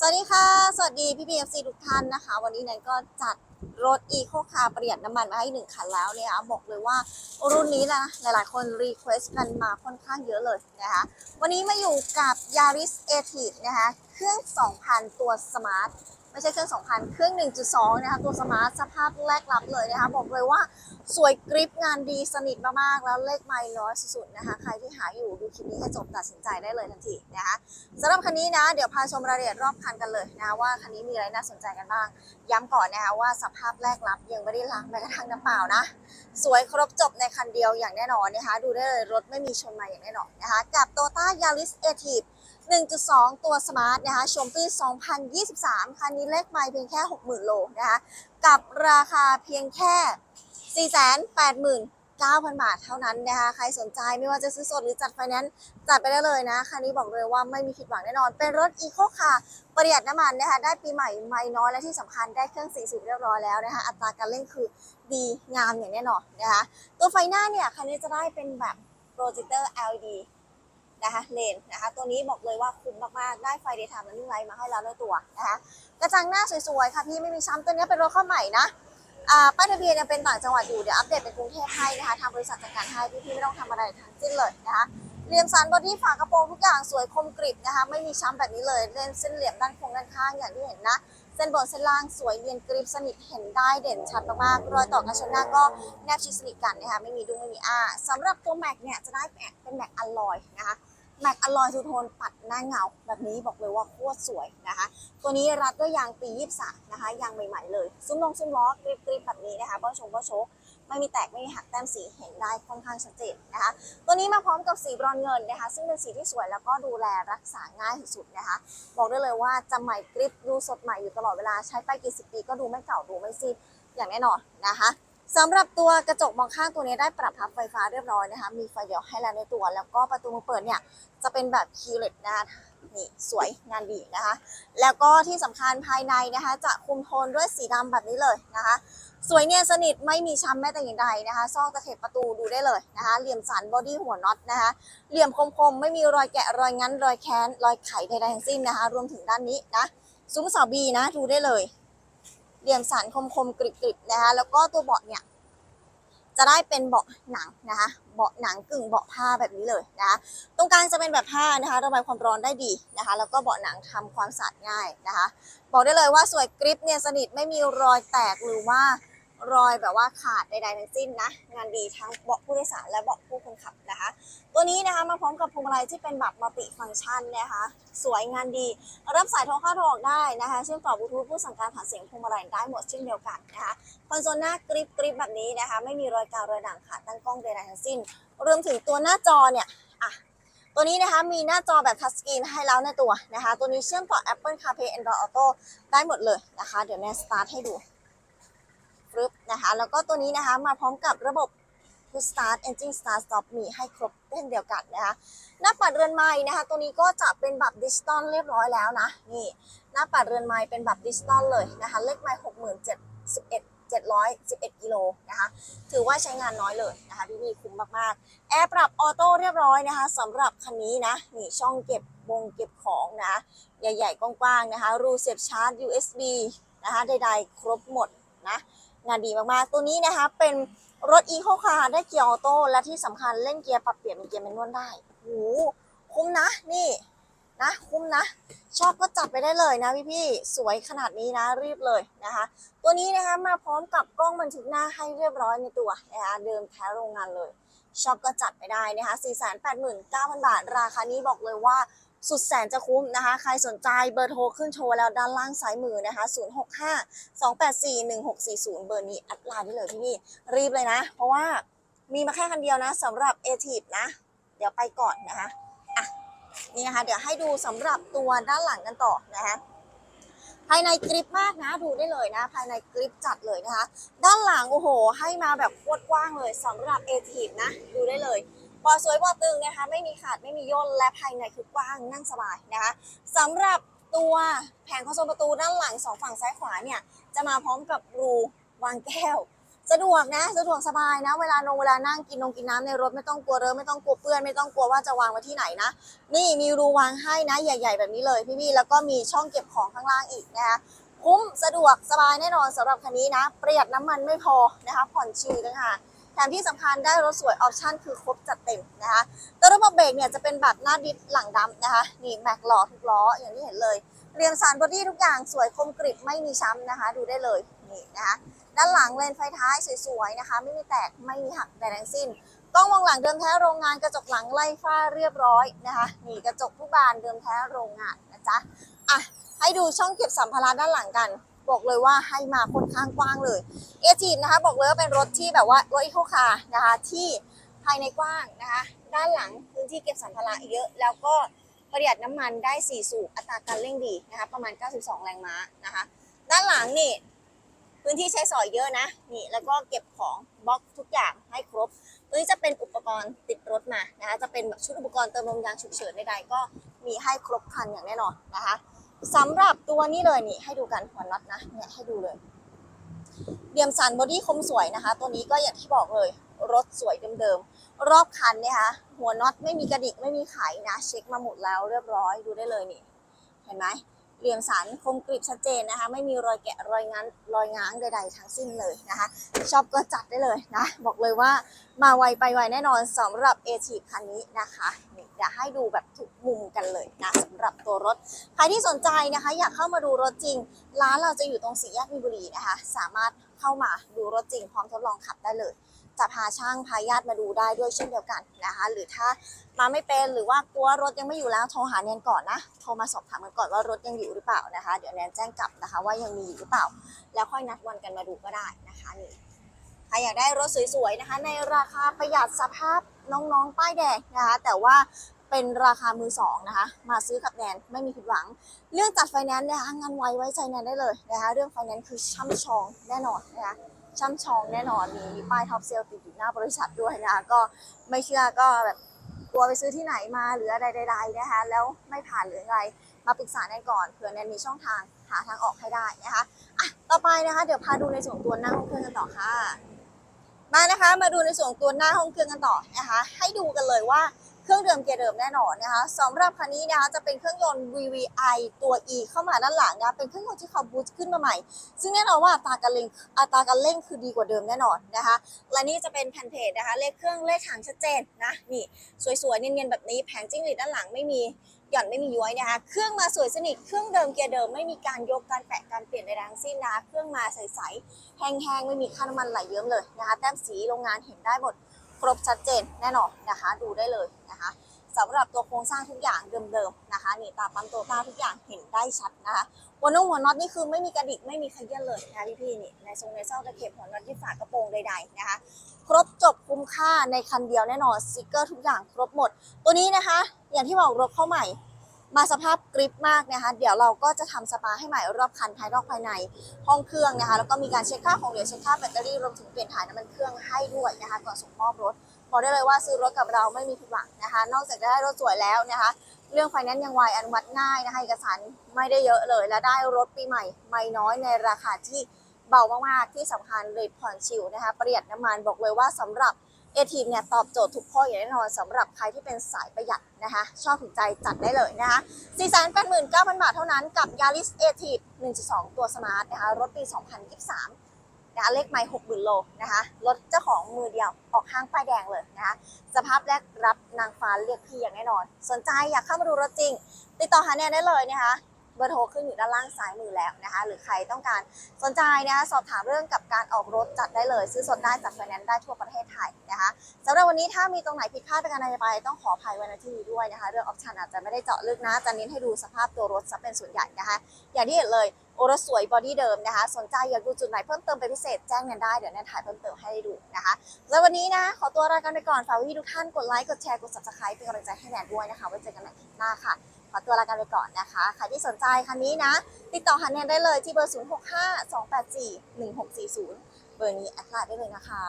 สวัสดีค่ะ สวัสดีพี่พีเอฟซีทุกท่านนะคะ วันนี้แนนก็จัดรถอีโคคาร์ประหยัดน้ำมันมาให้หนึ่งคันแล้วเนี่ยค่ะบอกเลยว่ารุ่นนี้นะหลายๆ คนรีเควสต์กันมาค่อนข้างเยอะเลยนะคะวันนี้มาอยู่กับ Yaris a t i นะคะเครื่อง 2,000 ตัวสมาร์ท ไม่ใช่เครื่อง 2,000 เครื่อง 1.2 นะคะ ตัวสมาร์ทสภาพแรกรับเลยนะคะ บอกเลยว่าสวยกริปงานดีสนิทมากๆ แล้วเลขไมล์น้อยสุดๆนะคะ ใครที่หาอยู่ดูคลิปนี้ให้จบตัดสินใจได้เลยทันทีนะคะสำหรับคันนี้นะ เดี๋ยวพาชมรายละเอียดรอบคันกันเลยนะว่าคันนี้มีอะไรน่าสนใจกันบ้าง ย้ำก่อนนะคะว่าสภาพแรกรับยังไม่ได้ล้างแม้กระทั่งน้ำเปล่านะ สวยครบจบในคันเดียวอย่างแน่นอนนะคะ ดูได้เลยรถไม่มีชนมาอย่างแน่นอนนะคะ กับ t o y o t a Yaris a t i v 1.2 ตัวสมาร์ทนะคะชมปี2023 คันนี้เลขไมล์เพียงแค่ 60,000 โลนะคะกับราคาเพียงแค่ 489,000 บาทเท่านั้นนะคะ ใครสนใจไม่ว่าจะซื้อสดหรือจัดไฟแนนซ์จัดไปได้เลยนะ คันนี้บอกเลยว่าไม่มีผิดหวังแน่นอน เป็นรถอีโคคาร์ประหยัดน้ำมันนะคะ ได้ปีใหม่ไม่น้อยและที่สำคัญได้เครื่อง4สูบเรียบร้อยแล้วนะคะ อัตราการเร่งคือดีงามอย่างแน่นอนนะคะ ตัวไฟหน้าเนี่ย คันนี้จะได้เป็นแบบโปรเจคเตอร์ LED นะคะเลนนะคะตัวนี้บอกเลยว่าคุ้มมากๆ ได้ไฟเดย์ไทม์และนิ่งไลท์มาให้เราด้วยตัวนะคะกระจังหน้าสวยๆค่ะพี่ไม่มีช้ำตัวนี้เป็นรถเข้าใหม่นะป้ายทะเบียนยังเป็นต่างจังหวัดอยู่เดี๋ยวอัปเดตเป็นกรุงเทพให้นะคะทางบริษัทจัดการให้พี่ๆไม่ต้องทำอะไรทั้งสิ้นเลยนะคะเหลี่ยมสันบอดี้ฝากระโปรงทุกอย่างสวยคมกริบนะคะไม่มีช้ำแบบนี้เลยเล่นเส้นเหลี่ยมด้านโครงด้านข้างอย่างที่เห็นนะเส้นบนเส้นล่างสวยเนียนกริบสนิทเห็นได้เด่นชัดมากๆรอยต่อกันชนหน้าก็แนบชิดสนิทกันนะคะไม่มีดุ้งไม่มีอ้าสำหรับตัวแม็กเนี่ยจะได้แม็กเป็นแม็กอลลอยนะคะ แม็กอลลอยทูโทนปัดหน้าเงา แบบนี้บอกเลยว่าโคตรสวยนะคะ ตัวนี้รัดด้วยยางปี 23 นะคะ ยางใหม่ๆเลย ซุ้มลงซุ้มล้อกริบๆแบบนี้นะคะบ้าชงบ้าโชกไม่มีแตกไม่มีหักแต้มสีเห็นได้ค่อนข้างชัดเจนนะคะ ตัวนี้มาพร้อมกับสีบรอนเงินนะคะ ซึ่งเป็นสีที่สวยแล้วก็ดูแลรักษาง่ายที่สุดนะคะ บอกได้เลยว่าจะใหม่กริบดูสดใหม่อยู่ตลอดเวลาใช้ไปกี่สิบปีก็ดูไม่เก่าดูไม่ซีดอย่างแน่นอนนะคะ สำหรับตัวกระจกมองข้างตัวนี้ได้ปรับพับไฟฟ้าเรียบร้อยนะคะ มีไฟเดียวให้แล้วในตัว แล้วก็ประตูมือเปิดเนี่ยจะเป็นแบบคีย์เลสนะคะนี่สวยงานดีนะคะ แล้วก็ที่สำคัญภายในนะคะ จะคุมโทนด้วยสีดำแบบนี้เลยนะคะ สวยเนียนสนิทไม่มีช้ำแม้แต่อย่างใดนะคะ ซอกตะเข็บประตูดูได้เลยนะคะ เหลี่ยมสันบอดี้หัวน็อตนะคะ เหลี่ยมคมๆ ไม่มีรอยแกะรอยงั้น รอยแค้น รอยไขใดๆทั้งสิ้นนะคะ รวมถึงด้านนี้นะซุ้มเสาบีนะดูได้เลย เหลี่ยมสันคมๆกริบๆนะคะแล้วก็ตัวเบาะเนี่ยจะได้เป็นเบาะหนังนะคะเบาะหนังกึ่งเบาะผ้าแบบนี้เลยนะคะตรงกลางจะเป็นแบบผ้านะคะระบายความร้อนได้ดีนะคะ แล้วก็เบาะหนังทำความสะอาดง่ายนะคะ บอกได้เลยว่าสวยกริปเนี่ยสนิทไม่มีรอยแตกหรือว่า รอยแบบว่าขาดใดๆทั้งสิ้นนะ งานดีทั้งเบาะผู้โดยสารและเบาะผู้คนขับนะคะ ตัวนี้นะคะมาพร้อมกับพวงมาลัยที่เป็นแบบมัลติฟังก์ชันนะคะ สวยงานดี รับสายโทรเข้าโทรออกได้นะคะเชื่อมต่อบลูทูธผู้สั่งการผ่านเสียงพวงมาลัยได้หมดเช่นเดียวกันนะคะคอนโซลหน้ากริบกริบแบบนี้นะคะ ไม่มีรอยกาวรอยด่างขาดตั้งกล้องใดๆทั้งสิ้น รวมถึงตัวหน้าจอเนี่ยอะตัวนี้นะคะมีหน้าจอแบบทัชสกรีนให้แล้วในตัวนะคะ ตัวนี้เชื่อมต่อ Apple CarPlay Android Auto ได้หมดเลยนะคะ เดี๋ยวแนนสตาร์ทให้ดู ปึ๊บนะคะ แล้วก็ตัวนี้นะคะมาพร้อมกับระบบ Push Start Engine Start Stop มีให้ครบเช่นเดียวกันนะคะ หน้าปัดเรือนไม้นะคะ ตัวนี้ก็จะเป็นแบบดิจิตอลเรียบร้อยแล้วนะ นี่ หน้าปัดเรือนไม้เป็นแบบดิจิตอลเลยนะคะ เลขไม้หกหมื่นเจ็ดสิบเอ็ดเจ็ดร้อยสิบเอ็ดกิโลนะคะ ถือว่าใช้งานน้อยเลยนะคะพี่พี่คุ้มมากๆ แอร์ปรับออโต้เรียบร้อยนะคะสำหรับคันนี้นะ นี่ช่องเก็บวงเก็บของนะ ใหญ่ๆ กว้างๆ นะคะ รูเสียบชาร์จ USB นะคะ ใดๆ ครบหมดนะ งานดีมากๆ ตัวนี้นะคะเป็นรถอีโคคาร์ได้เกียร์ออโต้และที่สำคัญเล่นเกียร์ปรับเปลี่ยนเป็นเกียร์แมนนวลได้โหคุ้มนะนี่นะคุ้มนะ ชอบก็จับไปได้เลยนะพี่ๆสวยขนาดนี้นะรีบเลยนะคะ ตัวนี้นะคะมาพร้อมกับกล้องบันทึกหน้าให้เรียบร้อยในตัวนะคะเดิมแท้โรงงานเลยชอบก็จัดไปได้นะคะ 489,000 บาท ราคานี้บอกเลยว่า สุดแสนจะคุ้มนะคะ ใครสนใจเบอร์โทรขึ้นโชว์แล้วด้านล่างซ้ายมือนะคะ 065 284 1640 เบอร์นี้อัดไลน์ได้เลยพี่ๆรีบเลยนะ เพราะว่ามีมาแค่คันเดียวนะสำหรับ a t i v นะ เดี๋ยวไปก่อนนะคะอะนี่นะคะ เดี๋ยวให้ดูสำหรับตัวด้านหลังกันต่อนะคะภายในกริปมากนะดูได้เลยนะ ภายในกริปจัดเลยนะคะ ด้านหลังโอ้โห ให้มาแบบกว้างเลยสำหรับเอทีนะ ดูได้เลย บอสวยบอตึงนะคะ ไม่มีขาดไม่มีย่นและภายในคือกว้างนั่งสบายนะคะสำหรับตัวแผงคอนโซลประตูด้านหลังสองฝั่งซ้ายขวาเนี่ยจะมาพร้อมกับรูวางแก้ว สะดวกนะสะดวกสบายนะ เวลานงเวลานั่งกินนงกินน้ำในรถไม่ต้องกลัวเรอะไม่ต้องกลัวเปื้อนไม่ต้องกลัวว่าจะวางไว้ที่ไหนนะ นี่มีรูวางให้นะใหญ่ ๆ แบบนี้เลยพี่ๆแล้วก็มีช่องเก็บของข้างล่างอีกนะคะคุ้มสะดวกสบายแน่นอนสำหรับคันนี้นะ ประหยัดน้ำมันไม่พอนะคะผ่อนชิลต่างหาก แถมที่สำคัญได้รถสวยออปชั่นคือครบจัดเต็มนะคะตัวระบบเบรกเนี่ยจะเป็นแบบหน้าดิฟหลังดำนะคะนี่แม็กหล่อทุกล้ออย่างที่เห็นเลยเรียงสารบอดี้ทุกอย่างสวยคมกริบไม่มีช้ำนะคะ ดูได้เลยนี่นะคะด้านหลังเลนไฟท้ายสวยๆนะคะ ไม่มีแตกไม่มีหักใดทั้งสิ้นกล้องมองหลังเดิมแท้โรงงานกระจกหลังไล่ฝ้าเรียบร้อยนะคะนี่กระจกทุกบานเดิมแท้โรงงานนะจ๊ะอะให้ดูช่องเก็บสัมภาระด้านหลังกัน บอกเลยว่าให้มาค่อนข้างกว้างเลยเอจีนะคะบอกเลยว่าเป็นรถที่แบบว่ารถอีโคคาร์นะคะที่ภายในกว้างนะคะด้านหลังพื้นที่เก็บสัมภาระเยอะ แล้วก็ประหยัดน้ำมันได้ 4 สูบอัตราการเร่งดีนะคะประมาณ 92 แรงม้านะคะด้านหลังนี่พื้นที่ใช้สอยเยอะนะนี่แล้วก็เก็บของบล็อกทุกอย่างให้ครบตัวนี้จะเป็นอุปกรณ์ติดรถมานะคะจะเป็นแบบชุดอุปกรณ์เติมลมยางฉุกเฉินใดๆก็มีให้ครบครันอย่างแน่นอนนะคะ สำหรับตัวนี้เลยนี่ให้ดูกันหัวน็อตนะเนี่ยให้ดูเลยเดียมสันบอดี้คมสวยนะคะ ตัวนี้ก็อย่างที่บอกเลย รถสวยเดิมๆ รอบคันเนี่ยค่ะหัวน็อตไม่มีกระดิกไม่มีไขนะ เช็คมาหมดแล้วเรียบร้อยดูได้เลยนี่ เห็นไหมเหลี่ยมสันคมกริบชัดเจนนะคะ ไม่มีรอยแกะรอยงันรอยง้างใดๆทั้งสิ้นเลยนะคะชอบก็จัดได้เลยนะ บอกเลยว่ามาไวไปไวแน่นอนสำหรับเอทีคันนี้นะคะ เดี๋ยวให้ดูแบบทุกมุมกันเลยนะสำหรับตัวรถ ใครที่สนใจนะคะ อยากเข้ามาดูรถจริง ร้านเราจะอยู่ตรงสี่แยกมีบุรีนะคะ สามารถเข้ามาดูรถจริง พร้อมทดลองขับได้เลยจะพาช่างพาญาติมาดูได้ด้วยเช่นเดียวกันนะคะ หรือถ้ามาไม่เป็นหรือว่ากลัวรถยังไม่อยู่แล้วโทรหาแนนก่อนนะโทรมาสอบถามกันก่อนว่ารถยังอยู่หรือเปล่านะคะ เดี๋ยวแนนแจ้งกลับนะคะ ว่ายังมีอยู่หรือเปล่า แล้วค่อยนัดวันกันมาดูก็ได้นะคะนี่ใครอยากได้รถสวยๆนะคะ ในราคาประหยัดสภาพ น้องๆ ป้ายแดงนะคะ แต่ว่าเป็นราคามือสองนะคะ มาซื้อกับแนนไม่มีผิดหวัง เรื่องจัดไฟแนนซ์นะคะงานไวไว้ใจแนนได้เลยนะคะ เรื่องไฟแนนซ์คือช่ำชองแน่นอนนะคะช่ำชองแน่นอนมีป้ายท็อปเซลติดอยู่หน้าบริษัทด้วยนะคะก็ไม่เชื่อก็แบบกลัวไปซื้อที่ไหนมาหรืออะไรใดๆนะคะ แล้วไม่ผ่านหรืออะไรมาปรึกษาแนนก่อนเผื่อแนนมีช่องทางหาทางออกให้ได้นะคะอะต่อไปนะคะ เดี๋ยวพาดูในส่วนตัวน้าห้องเครื่องกันต่อค่ะ มานะคะมาดูในส่วนตัวหน้าห้องเครื่องกันต่อนะคะ ให้ดูกันเลยว่าเครื่องเดิมเกียร์เดิมแน่นอนนะคะสำหรับคันนี้นะคะจะเป็นเครื่องยนต์ VVI ตัว E เข้ามาด้านหลังนะเป็นเครื่องยนต์ที่เขาบูตขึ้นมาใหม่ ซึ่งแน่นอนว่าอัตราการเร่งอัตราการเร่งคือดีกว่าเดิมแน่นอนนะคะ และนี่จะเป็นแผ่นเพจนะคะเลขเครื่องเลขถังชัดเจนนะนี่สวยๆเนียนๆแบบนี้แผงจิ้งหรีดด้านหลังไม่มี หย่อนไม่มีย้วยนะคะ เครื่องมาสวยสนิท เครื่องเดิมเกียร์เดิมไม่มีการยกการแปะการเปลี่ยนใดทั้งสิ้นนะคะเครื่องมาใสๆแห้งๆ ไม่มีค่าน้ำมันไหลเยิ้มเลยนะคะ แต้มสีโรงงานเห็นได้หมด ครบชัดเจนแน่นอนนะคะ ดูได้เลยนะคะสำหรับตัวโครงสร้างทุกอย่างเดิมๆนะคะ นี่ตาปั๊มโตต้าทุกอย่างเห็นได้ชัดนะคะ หัวนุ่งหัวน็อตนี่คือไม่มีกระดิกไม่มีขยื่นเลยนะคะพี่ๆนี่ในทรงในเส้าตะเข็บหัวน็อตที่ฝากระโปรงใดๆนะคะ ครบจบคุ้มค่าในคันเดียวแน่นอนสติกเกอร์ทุกอย่างครบหมด ตัวนี้นะคะ อย่างที่บอกรถเข้าใหม่ มาสภาพกริปมากนะคะ เดี๋ยวเราก็จะทำสปาให้ใหม่รอบคันภายนอกภายในห้องเครื่องนะคะ แล้วก็มีการเช็คค่าของเหลวเช็คค่าแบตเตอรี่รวมถึงเปลี่ยนถ่ายน้ำมันเครื่องให้ด้วยนะคะก่อนส่งมอบรถบอกได้เลยว่าซื้อรถกับเราไม่มีผิดหวังนะคะ นอกจากจะได้รถสวยแล้วนะคะ เรื่องไฟแนนซ์ยังไวอนุมัติง่ายนะคะเอกสารไม่ได้เยอะเลย และได้รถปีใหม่ไม่น้อยในราคาที่เบามากๆที่สำคัญเลยผ่อนชิลนะคะประหยัดน้ำมันบอกเลยว่าสำหรับเอทีเนี่ยตอบโจทย์ทุกข้ออย่างแน่นอนสำหรับใครที่เป็นสายประหยัดนะคะ ชอบถูกใจจัดได้เลยนะคะ489,000 บาทเท่านั้นกับ Yaris a t i v 1.2 ตัวสมาร์ทนะคะ รถปี 2023 นะคะเลขไมล์60,000โลนะคะรถเจ้าของมือเดียวออกห้างป้ายแดงเลยนะคะสภาพแรกรับนางฟ้าเรียกพี่อย่างแน่นอน สนใจอยากเข้ามาดูรถจริง ติดต่อหาแนนได้เลยนะคะ เบอร์โทรขึ้นอยู่ด้านล่างซ้ายมือแล้วนะคะ หรือใครต้องการสนใจนะคะสอบถามเรื่องกับการออกรถจัดได้เลย ซื้อสดได้จัดไฟแนนซ์ได้ทั่วประเทศไทยนะคะสำหรับวันนี้ถ้ามีตรงไหนผิดพลาดประการใดไป ต้องขออภัยไว้ณที่นี้ด้วยนะคะ เรื่องออปชันอาจจะไม่ได้เจาะลึกนะจะเน้นให้ดูสภาพตัวรถซะเป็นส่วนใหญ่นะคะ อย่างที่เห็นเลยโอรถสวยบอดี้เดิมนะคะ สนใจอยากดูจุดไหนเพิ่มเติมเป็นพิเศษแจ้งกันได้ เดี๋ยวแนนถ่ายเพิ่มเติมให้ได้ดูนะคะ แล้ววันนี้นะ ขอตัวลากันไปก่อน ฝากพี่ทุกท่านกดไลค์ กดแชร์ กด subscribe เป็นกำลังใจให้แนนด้วยนะคะ ไว้เจอกันใหม่คลิปหน้าค่ะ ขอตัวลากันไปก่อนนะคะใครที่สนใจคันนี้นะ ติดต่อหาแนนได้เลยที่เบอร์ 0652841640 เบอร์นี้แอดไลน์ได้เลยนะคะ